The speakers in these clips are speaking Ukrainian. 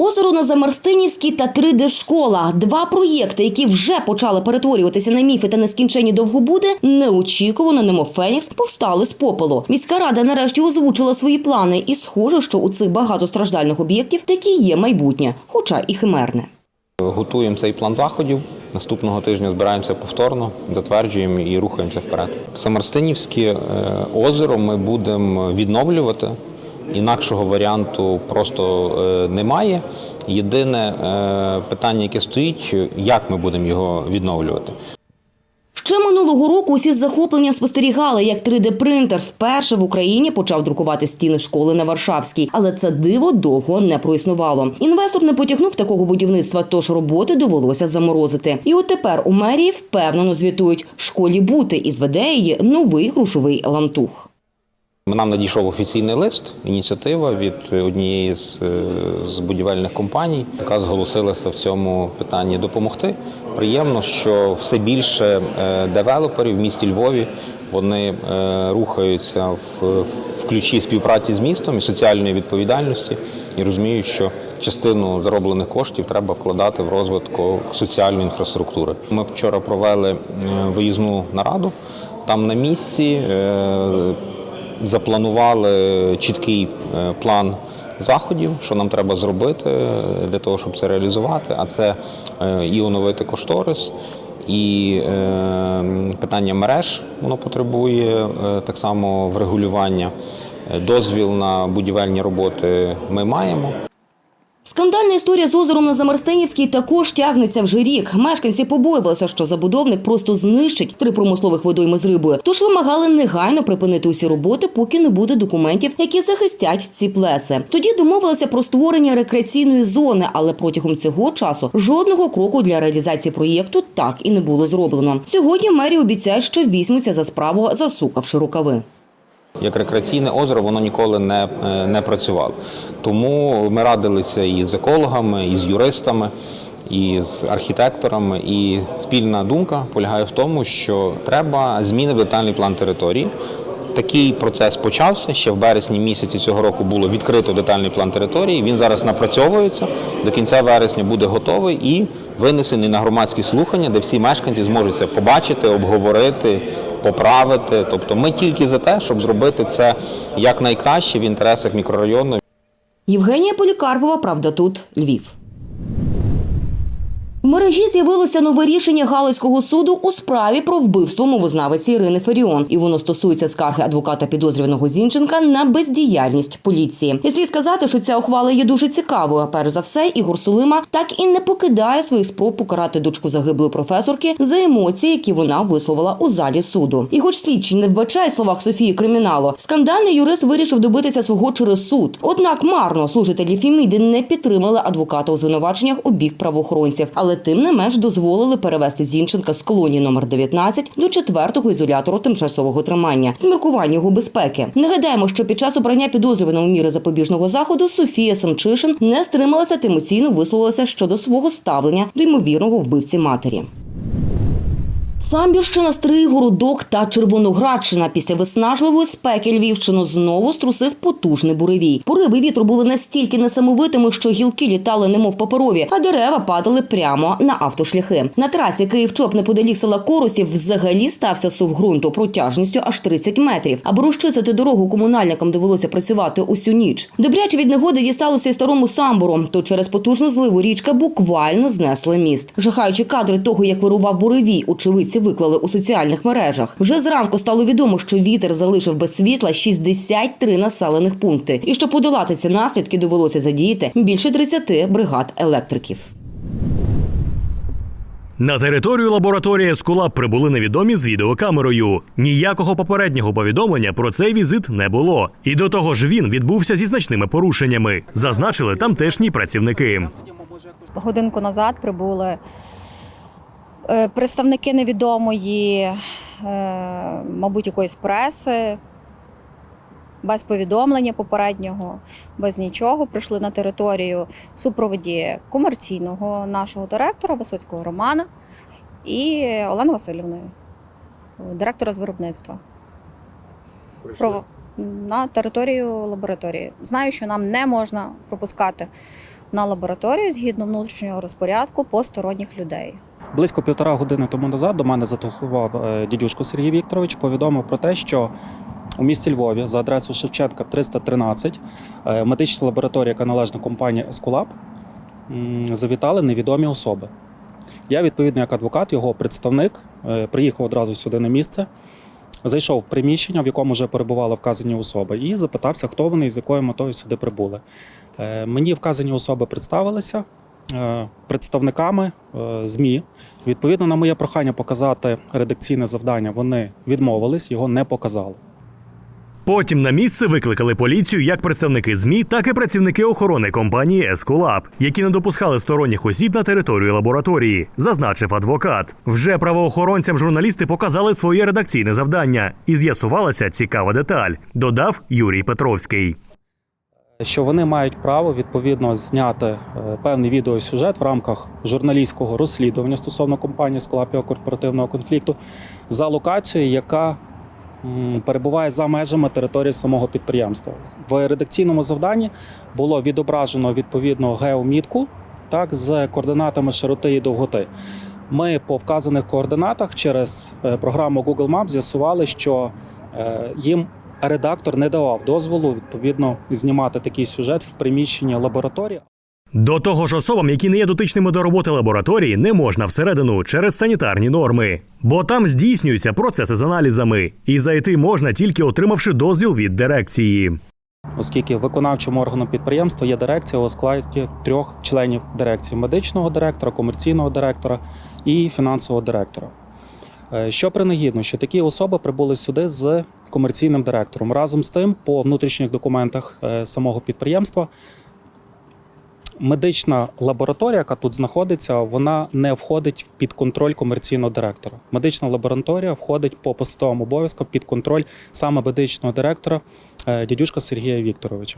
Озеро на Замарстинівській та 3D-школа – два проєкти, які вже почали перетворюватися на міфи та нескінченні довгобуди, неочікувано, немов Фенікс, повстали з попелу. Міська рада нарешті озвучила свої плани, і схоже, що у цих багатостраждальних об'єктів таки є майбутнє, хоча і химерне. Готуємо цей план заходів. Наступного тижня збираємося повторно, затверджуємо і рухаємося вперед. Самарстинівське е, озеро ми будемо відновлювати. Інакшого варіанту просто е, немає. Єдине е, питання, яке стоїть, як ми будемо його відновлювати. Ще минулого року усі з захопленням спостерігали, як 3D-принтер вперше в Україні почав друкувати стіни школи на Варшавській, але це диво довго не проіснувало. Інвестор не потягнув такого будівництва, тож роботи довелося заморозити. І от тепер у мерії впевнено звітують школі бути і зведе її новий грошовий лантух. Нам надійшов офіційний лист, ініціатива від однієї з, е, з будівельних компаній, яка зголосилася в цьому питанні допомогти. Приємно, що все більше е, девелоперів в місті Львові вони е, рухаються в, в ключі співпраці з містом і соціальної відповідальності і розуміють, що частину зароблених коштів треба вкладати в розвиток соціальної інфраструктури. Ми вчора провели виїзну нараду там на місці. Запланували чіткий е, план заходів, що нам треба зробити е, для того, щоб це реалізувати. А це е, і оновити кошторис, і питання мереж воно потребує так само врегулювання. Дозвіл на будівельні роботи ми маємо. Скандальна історія з озером на Замарстинівській також тягнеться вже рік. Мешканці побоювалися, що забудовник просто знищить три промислових водойми з рибою. Тож вимагали негайно припинити усі роботи, поки не буде документів, які захистять ці плеси. Тоді домовилися про створення рекреаційної зони, але протягом цього часу жодного кроку для реалізації проєкту так і не було зроблено. Сьогодні мерія обіцяє, що візьмуться за справу, засукавши рукави. Як рекреаційне озеро воно ніколи не, е, не працювало. Тому ми радилися і з екологами, і з юристами, і з архітекторами. І спільна думка полягає в тому, що треба зміни в детальний план території. Такий процес почався ще в березні місяці цього року було відкрито детальний план території. Він зараз напрацьовується. До кінця вересня буде готовий і винесений на громадські слухання, де всі мешканці зможуть це побачити, обговорити, поправити. Тобто ми тільки за те, щоб зробити це якнайкраще в інтересах мікрорайону. Євгенія Полікарпова, правда, тут Львів. Мережі з'явилося нове рішення Галицького суду у справі про вбивство мовознавиці Ірини Феріон, і воно стосується скарги адвоката підозрюваного Зінченка на бездіяльність поліції. І слід сказати, що ця ухвала є дуже цікавою. Перш за все, Ігор Сулима так і не покидає своїх спроб покарати дочку загиблої професорки за емоції, які вона висловила у залі суду. І, хоч слідчий не вбачає в словах Софії криміналу, скандальний юрист вирішив добитися свого через суд. Однак марно служителі Фіміди не підтримали адвоката у звинуваченнях у бік правоохоронців, але тим не менш дозволили перевести Зінченка з колонії номер 19 до четвертого ізолятору тимчасового тримання з міркування його безпеки. Нагадаємо, що під час обрання підозрюваного міри запобіжного заходу Софія Самчишин не стрималася та емоційно висловилася щодо свого ставлення до ймовірного вбивці матері. Самбірщина, Стрий, Городок та Червоноградщина після виснажливої спеки Львівщину знову струсив потужний буревій. Пориви вітру були настільки несамовитими, що гілки літали немов паперові, а дерева падали прямо на автошляхи. На трасі Київ-Чоп неподалік села Коросів взагалі стався сув ґрунту протяжністю аж 30 метрів. Аби розчистити дорогу комунальникам довелося працювати усю ніч. Добряче від негоди дісталося й старому самбору. То через потужну зливу річка буквально знесла міст. Жахаючі кадри того, як вирував буревій, очевидці виклали у соціальних мережах. Вже зранку стало відомо, що вітер залишив без світла 63 населених пункти, і щоб подолати ці наслідки, довелося задіяти більше 30 бригад електриків. На територію лабораторії Ескулап прибули невідомі з відеокамерою. Ніякого попереднього повідомлення про цей візит не було. І до того ж він відбувся зі значними порушеннями, зазначили тамтешні працівники. годинку назад прибули представники невідомої, е, мабуть, якоїсь преси, без повідомлення попереднього, без нічого. Прийшли на територію супроводі комерційного нашого директора Висоцького Романа і Олени Васильівною, директора з виробництва. Про, на територію лабораторії. Знаю, що нам не можна пропускати на лабораторію згідно внутрішнього розпорядку посторонніх людей. Близько півтора години тому назад до мене зателефонував е, дідюшко Сергій Вікторович, повідомив про те, що у місті Львові за адресою Шевченка 313 е, медична лабораторія, яка належна компанії Ескулап, завітали невідомі особи. Я, відповідно, як адвокат, його представник, е, приїхав одразу сюди на місце, зайшов в приміщення, в якому вже перебували вказані особи, і запитався, хто вони і з якою метою сюди прибули. Мені вказані особи представилися представниками е, ЗМІ. Відповідно на моє прохання показати редакційне завдання, вони відмовились, його не показали. Потім на місце викликали поліцію як представники ЗМІ, так і працівники охорони компанії Ескулап, які не допускали сторонніх осіб на територію лабораторії, зазначив адвокат. Вже правоохоронцям журналісти показали своє редакційне завдання, і з'ясувалася цікава деталь. Додав Юрій Петровський. Що вони мають право відповідно зняти е, певний відеосюжет в рамках журналістського розслідування стосовно компанії Сколапіо корпоративного конфлікту за локацією, яка перебуває за межами території самого підприємства. В редакційному завданні було відображено відповідно геомітку так, з координатами широти і довготи. Ми по вказаних координатах через е, програму Google Maps з'ясували, що е, їм редактор не давав дозволу відповідно знімати такий сюжет в приміщенні лабораторії. До того ж, особам, які не є дотичними до роботи лабораторії, не можна всередину через санітарні норми, бо там здійснюються процеси з аналізами, і зайти можна тільки отримавши дозвіл від дирекції. оскільки виконавчим органом підприємства є дирекція у складі трьох членів дирекції: медичного директора, комерційного директора і фінансового директора. Е, Що принагідно, що такі особи прибули сюди з комерційним директором. Разом з тим, по внутрішніх документах е, самого підприємства, медична лабораторія, яка тут знаходиться, вона не входить під контроль комерційного директора. Медична лабораторія входить по посадовим обов'язкам під контроль саме медичного директора е, дядюшка Сергія Вікторовича.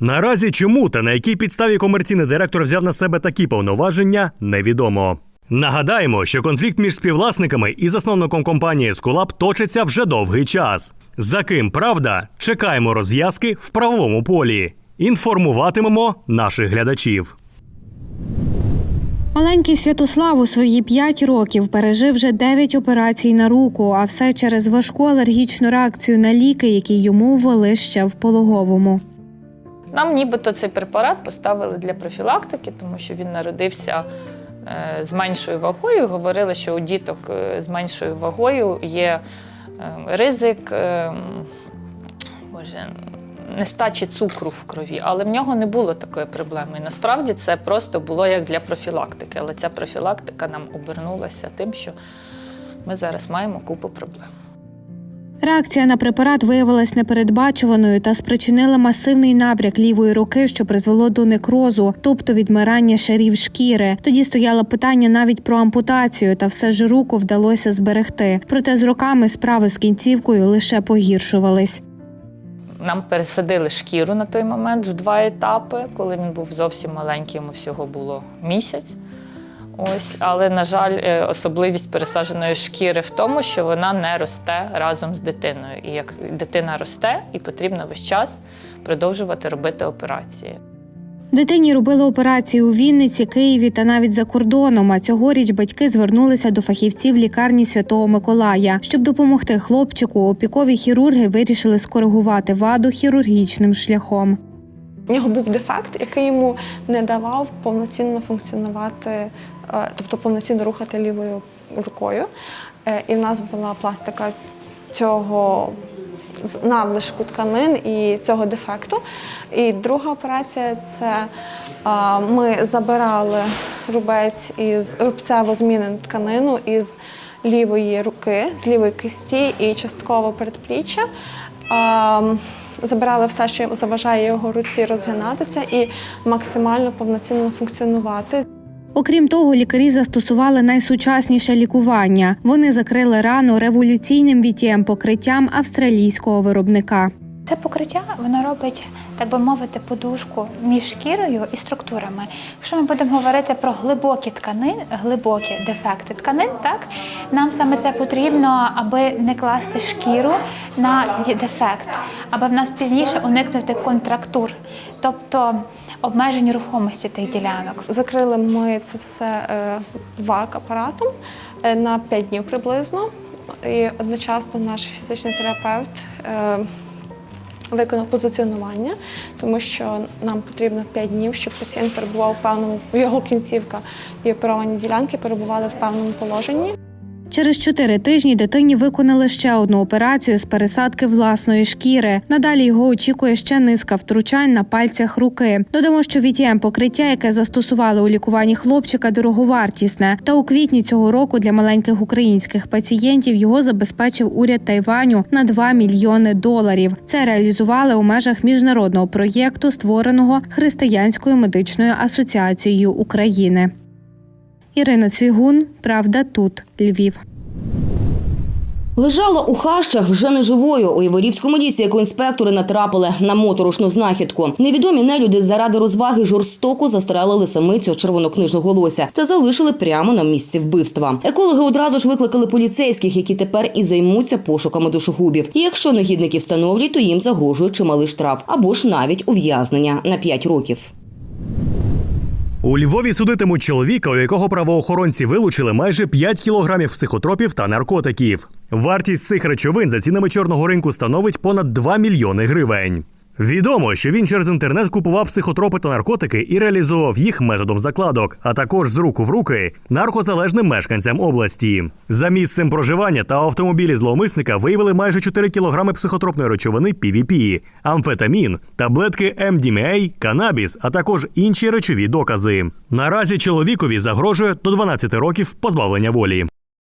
Наразі чому та на якій підставі комерційний директор взяв на себе такі повноваження, невідомо. Нагадаємо, що конфлікт між співвласниками і засновником компанії Скулап точиться вже довгий час. За ким правда, чекаємо розв'язки в правовому полі. Інформуватимемо наших глядачів. Маленький Святослав у свої 5 років пережив вже 9 операцій на руку, а все через важку алергічну реакцію на ліки, які йому ввели ще в пологовому. Нам нібито цей препарат поставили для профілактики, тому що він народився з меншою вагою. Говорили, що у діток е, з меншою вагою є е, ризик е, боже, нестачі цукру в крові, але в нього не було такої проблеми. Насправді це просто було як для профілактики. Але ця профілактика нам обернулася тим, що ми зараз маємо купу проблем. Реакція на препарат виявилась непередбачуваною та спричинила масивний набряк лівої руки, що призвело до некрозу, тобто відмирання шарів шкіри. Тоді стояло питання навіть про ампутацію, та все ж руку вдалося зберегти. Проте з роками справи з кінцівкою лише погіршувались. Нам пересадили шкіру на той момент в два етапи, коли він був зовсім маленький, йому всього було місяць. Ось, але, на жаль, е, особливість пересадженої шкіри в тому, що вона не росте разом з дитиною. І як дитина росте, і потрібно весь час продовжувати робити операції. Дитині робили операції у Вінниці, Києві та навіть за кордоном. А цьогоріч батьки звернулися до фахівців лікарні Святого Миколая. Щоб допомогти хлопчику, опікові хірурги вирішили скоригувати ваду хірургічним шляхом. У нього був дефект, який йому не давав повноцінно функціонувати, тобто повноцінно рухати лівою рукою. Е, І в нас була пластика цього надлишку тканин і цього дефекту. І друга операція це е, ми забирали рубець із рубцево змінену тканину із лівої руки, з лівої кисті і частково передпліччя. Забирали все, що заважає його руці розгинатися і максимально повноцінно функціонувати. Окрім того, лікарі застосували найсучасніше лікування. Вони закрили рану революційним вітієм покриттям австралійського виробника. Це покриття воно робить, так би мовити, подушку між шкірою і структурами. Якщо ми будемо говорити про глибокі тканини, глибокі дефекти тканин, так нам саме це потрібно, аби не класти шкіру на дефект, аби в нас пізніше уникнути контрактур. Тобто обмежень рухомості тих ділянок. Закрили ми це все е, ВАК апаратом е, на 5 днів приблизно. І одночасно наш фізичний терапевт е, виконав позиціонування, тому що нам потрібно 5 днів, щоб пацієнт перебував в певному його кінцівка і оперовані ділянки перебували в певному положенні. Через чотири тижні дитині виконали ще одну операцію з пересадки власної шкіри. Надалі його очікує ще низка втручань на пальцях руки. Додамо, що VTM покриття, яке застосували у лікуванні хлопчика, дороговартісне. Та у квітні цього року для маленьких українських пацієнтів його забезпечив уряд Тайваню на 2 мільйони доларів. Це реалізували у межах міжнародного проєкту, створеного Християнською медичною асоціацією України. Ірина Цвігун, Правда, тут Львів. Лежала у хащах вже не живою. У Іворівському лісі екоінспектори натрапили на моторошну знахідку. Невідомі нелюди заради розваги жорстоко застрелили самицю червонокнижного лося та залишили прямо на місці вбивства. Екологи одразу ж викликали поліцейських, які тепер і займуться пошуками душогубів. І якщо негідники встановлюють, то їм загрожує чималий штраф або ж навіть ув'язнення на 5 років. У Львові судитимуть чоловіка, у якого правоохоронці вилучили майже 5 кілограмів психотропів та наркотиків. Вартість цих речовин за цінами чорного ринку становить понад 2 мільйони гривень. Відомо, що він через інтернет купував психотропи та наркотики і реалізовував їх методом закладок, а також з руку в руки наркозалежним мешканцям області. За місцем проживання та автомобілі зловмисника виявили майже 4 кілограми психотропної речовини PVP, амфетамін, таблетки MDMA, канабіс, а також інші речові докази. Наразі чоловікові загрожує до 12 років позбавлення волі.